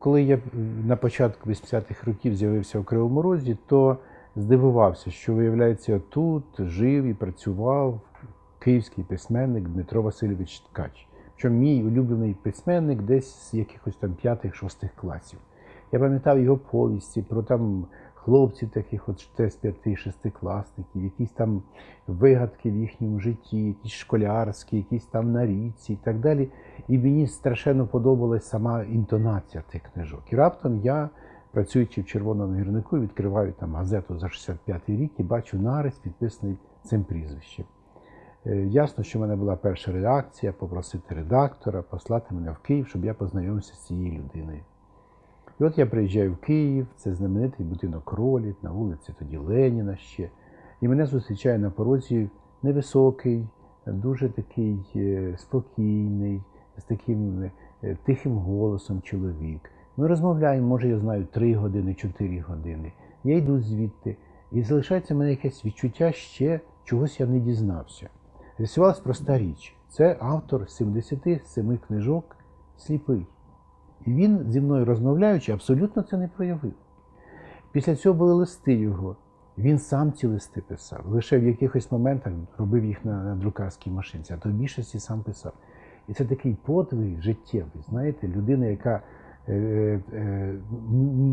Коли я на початку 80-х років з'явився в Кривому Розі, то здивувався, що, виявляється, тут жив і працював київський письменник Дмитро Васильович Ткач. Що мій улюблений письменник десь з якихось там п'ятих-шостих класів. Я пам'ятав його повісті про там хлопців таких от теж п'яти-шестикласників, якісь там вигадки в їхньому житті, якісь школярські, якісь там на річці і так далі. І мені страшенно подобалась сама інтонація тих книжок. І раптом я, працюючи в червоному гірнику, відкриваю там газету за 65-й рік і бачу нарис, підписаний цим прізвищем. Е, Ясно, що в мене була перша реакція попросити редактора послати мене в Київ, щоб я познайомився з цією людиною. І от я приїжджаю в Київ, це знаменитий будинок Ролі, на вулиці тоді Леніна ще. І мене зустрічає на порозі невисокий, дуже такий е, спокійний, з таким е, тихим голосом чоловік. Ми розмовляємо, може, я знаю, три години, чотири години. Я йду звідти, і залишається в мене якесь відчуття ще чогось я не дізнався. З'ясувалась проста річ. Це автор 77 книжок сліпий. І він зі мною розмовляючи, абсолютно це не проявив. Після цього були листи його. Він сам ці листи писав. Лише в якихось моментах робив їх на, на друкарській машинці, а то в більшості сам писав. І це такий подвиг життєвий, знаєте, людина, яка е, е,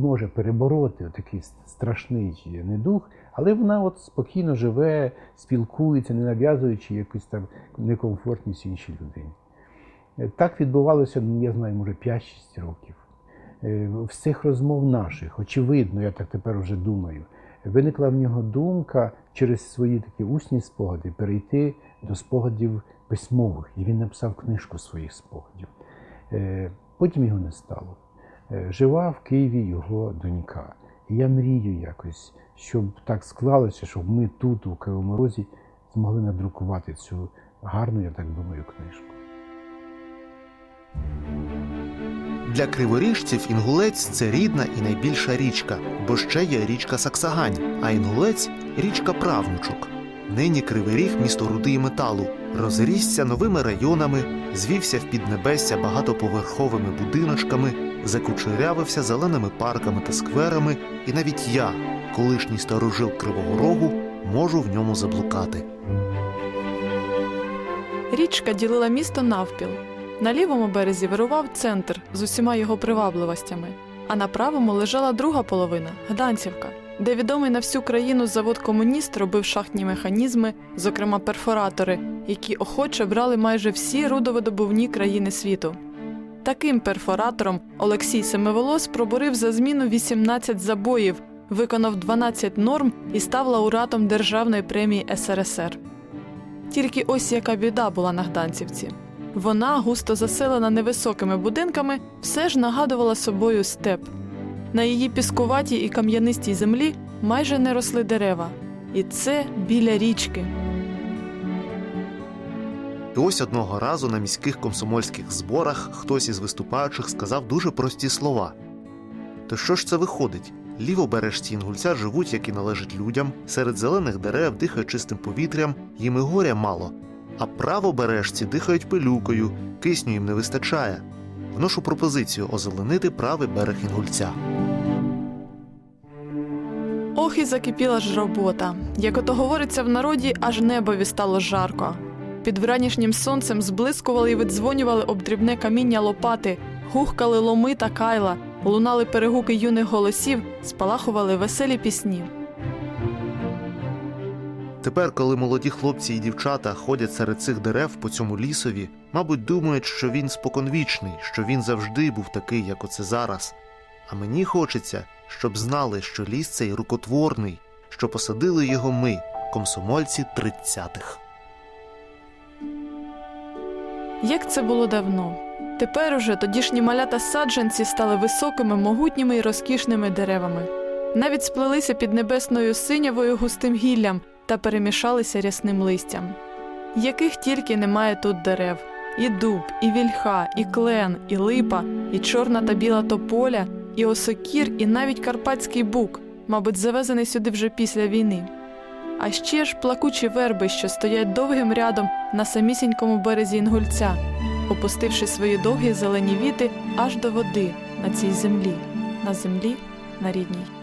може перебороти такий страшний недух, але вона от спокійно живе, спілкується, не нав'язуючи якусь там некомфортність іншій людині. Е, Так відбувалося, ну, я знаю, може, 5-6 років. Е, З цих розмов наших, очевидно, я так тепер вже думаю, виникла в нього думка через свої такі усні спогади перейти до спогадів письмових. І він написав книжку своїх спогадів. Е, Потім його не стало. Е, Жива в Києві його донька. І я мрію якось, щоб так склалося, щоб ми тут, у Кривому Розі, змогли надрукувати цю гарну, я так думаю, книжку. Для криворіжців інгулець це рідна і найбільша річка, бо ще є річка Саксагань, а інгулець річка правнучок. Нині Кривий Ріг місто руди і металу, розрісся новими районами, звівся в піднебесся багатоповерховими будиночками, закучерявився зеленими парками та скверами, і навіть я, колишній старожил Кривого Рогу, можу в ньому заблукати. Річка ділила місто навпіл. На лівому березі вирував центр з усіма його привабливостями, а на правому лежала друга половина Гданцівка, де відомий на всю країну завод комуніст робив шахтні механізми, зокрема перфоратори, які охоче брали майже всі рудовидобувні країни світу. Таким перфоратором Олексій Семиволос пробурив за зміну 18 забоїв, виконав 12 норм і став лауреатом Державної премії СРСР. Тільки ось яка біда була на Гданцівці. Вона, густо заселена невисокими будинками, все ж нагадувала собою степ. На її піскуватій і кам'янистій землі майже не росли дерева. І це біля річки. І ось одного разу на міських комсомольських зборах хтось із виступаючих сказав дуже прості слова. То що ж це виходить? Лівобережці інгульця живуть, як і належить людям, серед зелених дерев дихають чистим повітрям, їм і горя мало. А правобережці дихають пилюкою, кисню їм не вистачає. Вношу пропозицію озеленити правий берег інгульця. Ох, і закипіла ж робота. Як ото говориться в народі, аж небові стало жарко. Під вранішнім сонцем зблискували і видзвонювали об дрібне каміння лопати, гухкали ломи та кайла, лунали перегуки юних голосів, спалахували веселі пісні. Тепер, коли молоді хлопці і дівчата ходять серед цих дерев по цьому лісові, мабуть, думають, що він споконвічний, що він завжди був такий, як оце зараз. А мені хочеться, щоб знали, що ліс цей рукотворний, що посадили його ми, комсомольці тридцятих. Як це було давно. Тепер уже тодішні малята саджанці стали високими, могутніми і розкішними деревами. Навіть сплелися під небесною синявою густим гіллям та перемішалися рясним листям. Яких тільки немає тут дерев: і дуб, і вільха, і клен, і липа, і чорна та біла тополя, і осокір, і навіть карпатський бук, мабуть, завезений сюди вже після війни. А ще ж плакучі верби, що стоять довгим рядом на самісінькому березі Інгульця, опустивши свої довгі зелені віти аж до води, на цій землі, на землі, на рідній.